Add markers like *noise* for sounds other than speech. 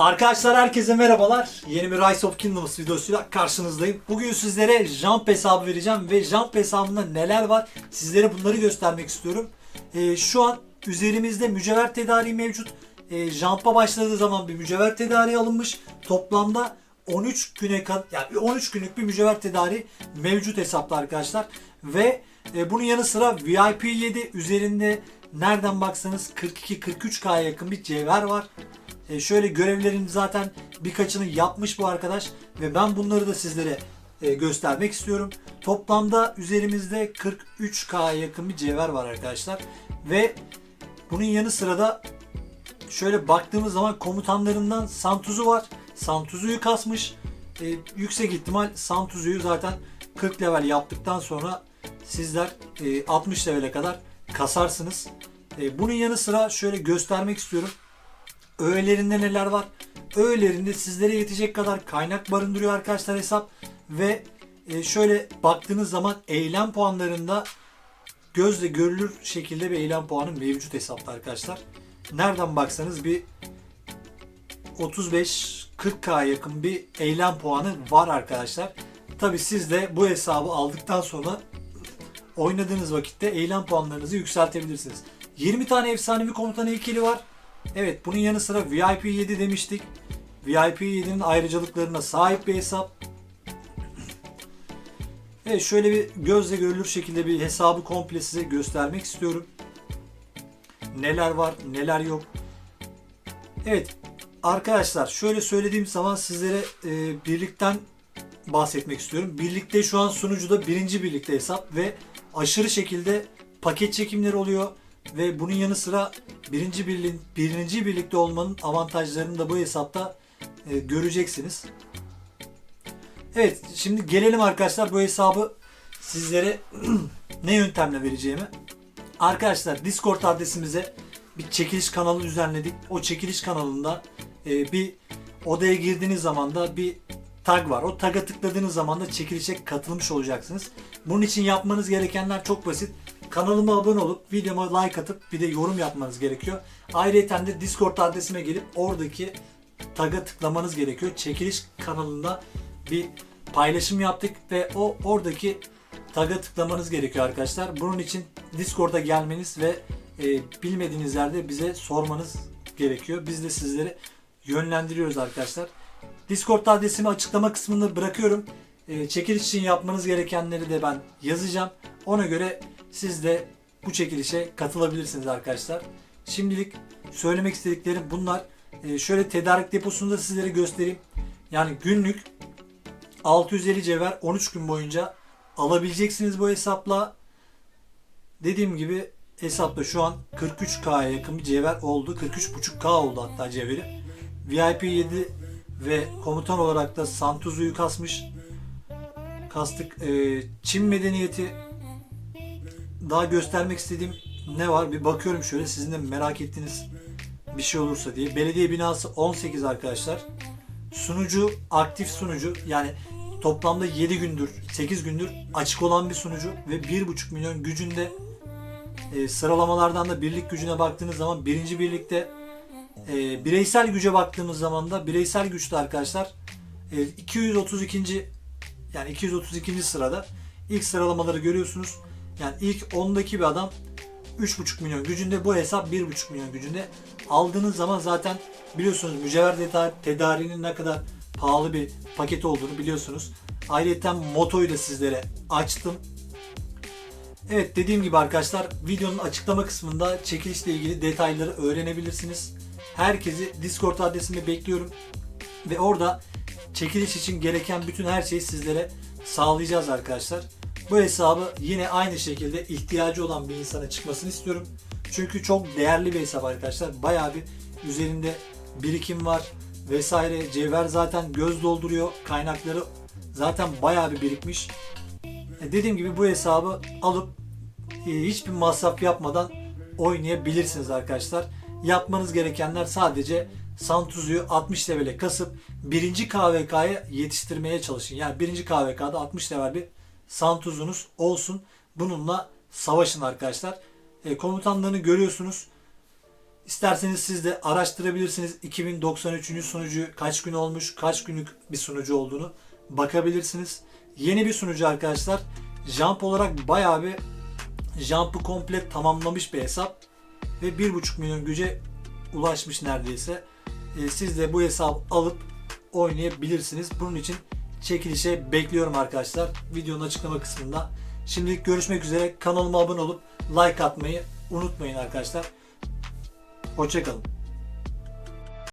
Arkadaşlar herkese merhabalar. Yeni bir Rise of Kingdoms videosuyla karşınızdayım. Bugün sizlere jump hesabı vereceğim ve jump hesabında neler var sizlere bunları göstermek istiyorum. Ee, şu an üzerimizde mücevher tedariği mevcut. Ee, jump'a başladığı zaman bir mücevher tedariği alınmış. Toplamda 13 güne kadar yani 13 günlük bir mücevher tedariği mevcut hesapta arkadaşlar. Ve e, bunun yanı sıra VIP 7 üzerinde nereden baksanız 42-43K'ya yakın bir cevher var. E, şöyle görevlerin zaten birkaçını yapmış bu arkadaş ve ben bunları da sizlere e, göstermek istiyorum. Toplamda üzerimizde 43K'ya yakın bir cevher var arkadaşlar. Ve bunun yanı sıra da şöyle baktığımız zaman komutanlarından Santuz'u var. Santuz'u kasmış. E, yüksek ihtimal Santuz'u zaten 40 level yaptıktan sonra sizler e, 60 levele kadar kasarsınız. E, bunun yanı sıra şöyle göstermek istiyorum. Öğelerinde neler var? Öğelerinde sizlere yetecek kadar kaynak barındırıyor arkadaşlar hesap. Ve e, şöyle baktığınız zaman eylem puanlarında gözle görülür şekilde bir eylem puanı mevcut hesapta arkadaşlar. Nereden baksanız bir 35-40k yakın bir eylem puanı var arkadaşlar. Tabi siz de bu hesabı aldıktan sonra oynadığınız vakitte eylem puanlarınızı yükseltebilirsiniz. 20 tane efsanevi komutan heykeli var. Evet bunun yanı sıra VIP 7 demiştik. VIP 7'nin ayrıcalıklarına sahip bir hesap. Evet şöyle bir gözle görülür şekilde bir hesabı komple size göstermek istiyorum. Neler var neler yok. Evet arkadaşlar şöyle söylediğim zaman sizlere e, birlikten bahsetmek istiyorum. Birlikte şu an sunucuda birinci birlikte hesap ve aşırı şekilde paket çekimleri oluyor ve bunun yanı sıra birinci birliğin birinci birlikte olmanın avantajlarını da bu hesapta e, göreceksiniz. Evet şimdi gelelim arkadaşlar bu hesabı sizlere *clears throat* ne yöntemle vereceğimi. Arkadaşlar Discord adresimize bir çekiliş kanalı düzenledik. O çekiliş kanalında e, bir odaya girdiğiniz zaman da bir tag var. O tag'a tıkladığınız zaman da çekilişe katılmış olacaksınız. Bunun için yapmanız gerekenler çok basit. Kanalıma abone olup videoma like atıp bir de yorum yapmanız gerekiyor. Ayrıca de Discord adresime gelip oradaki tag'a tıklamanız gerekiyor. Çekiliş kanalında bir paylaşım yaptık ve o oradaki tag'a tıklamanız gerekiyor arkadaşlar. Bunun için Discord'a gelmeniz ve e, bilmediğiniz yerde bize sormanız gerekiyor. Biz de sizleri yönlendiriyoruz arkadaşlar. Discord adresimi açıklama kısmında bırakıyorum. E, çekiliş için yapmanız gerekenleri de ben yazacağım. Ona göre siz de bu çekilişe katılabilirsiniz arkadaşlar. Şimdilik söylemek istediklerim bunlar. E, şöyle tedarik deposunu da sizlere göstereyim. Yani günlük 650 cevher 13 gün boyunca alabileceksiniz bu hesapla. Dediğim gibi hesapta şu an 43K'ya yakın bir cevher oldu. 43.5K oldu hatta cevheri. VIP 7 ve komutan olarak da Santuzu'yu kasmış. Kastık. Ee, Çin medeniyeti daha göstermek istediğim ne var? Bir bakıyorum şöyle sizin de merak ettiğiniz bir şey olursa diye. Belediye binası 18 arkadaşlar. Sunucu aktif sunucu yani toplamda 7 gündür 8 gündür açık olan bir sunucu ve 1.5 milyon gücünde e, sıralamalardan da birlik gücüne baktığınız zaman birinci birlikte e, bireysel güce baktığımız zaman da bireysel güçte arkadaşlar e, 232. yani 232. sırada ilk sıralamaları görüyorsunuz. Yani ilk 10'daki bir adam 3.5 milyon gücünde bu hesap 1.5 milyon gücünde aldığınız zaman zaten biliyorsunuz mücevher tedar- tedariğinin ne kadar pahalı bir paket olduğunu biliyorsunuz. Ayrıca motoyu da sizlere açtım. Evet dediğim gibi arkadaşlar videonun açıklama kısmında çekilişle ilgili detayları öğrenebilirsiniz. Herkesi Discord adresinde bekliyorum. Ve orada çekiliş için gereken bütün her şeyi sizlere sağlayacağız arkadaşlar. Bu hesabı yine aynı şekilde ihtiyacı olan bir insana çıkmasını istiyorum. Çünkü çok değerli bir hesap arkadaşlar. Bayağı bir üzerinde birikim var vesaire. Cevher zaten göz dolduruyor. Kaynakları zaten bayağı bir birikmiş. E, Dediğim gibi bu hesabı alıp e, hiçbir masraf yapmadan oynayabilirsiniz arkadaşlar. Yapmanız gerekenler sadece Santuzu'yu 60 levele kasıp 1. KVK'ya yetiştirmeye çalışın. Yani 1. KVK'da 60 level bir Santuz'unuz olsun. Bununla savaşın arkadaşlar. E, komutanlarını görüyorsunuz. İsterseniz siz de araştırabilirsiniz. 2093. sunucu kaç gün olmuş, kaç günlük bir sunucu olduğunu bakabilirsiniz. Yeni bir sunucu arkadaşlar. Jump olarak bayağı bir Jump'ı komple tamamlamış bir hesap. Ve 1.5 milyon güce ulaşmış neredeyse. Ee, siz de bu hesabı alıp oynayabilirsiniz. Bunun için çekilişe bekliyorum arkadaşlar. Videonun açıklama kısmında. Şimdilik görüşmek üzere. Kanalıma abone olup like atmayı unutmayın arkadaşlar. Hoşçakalın.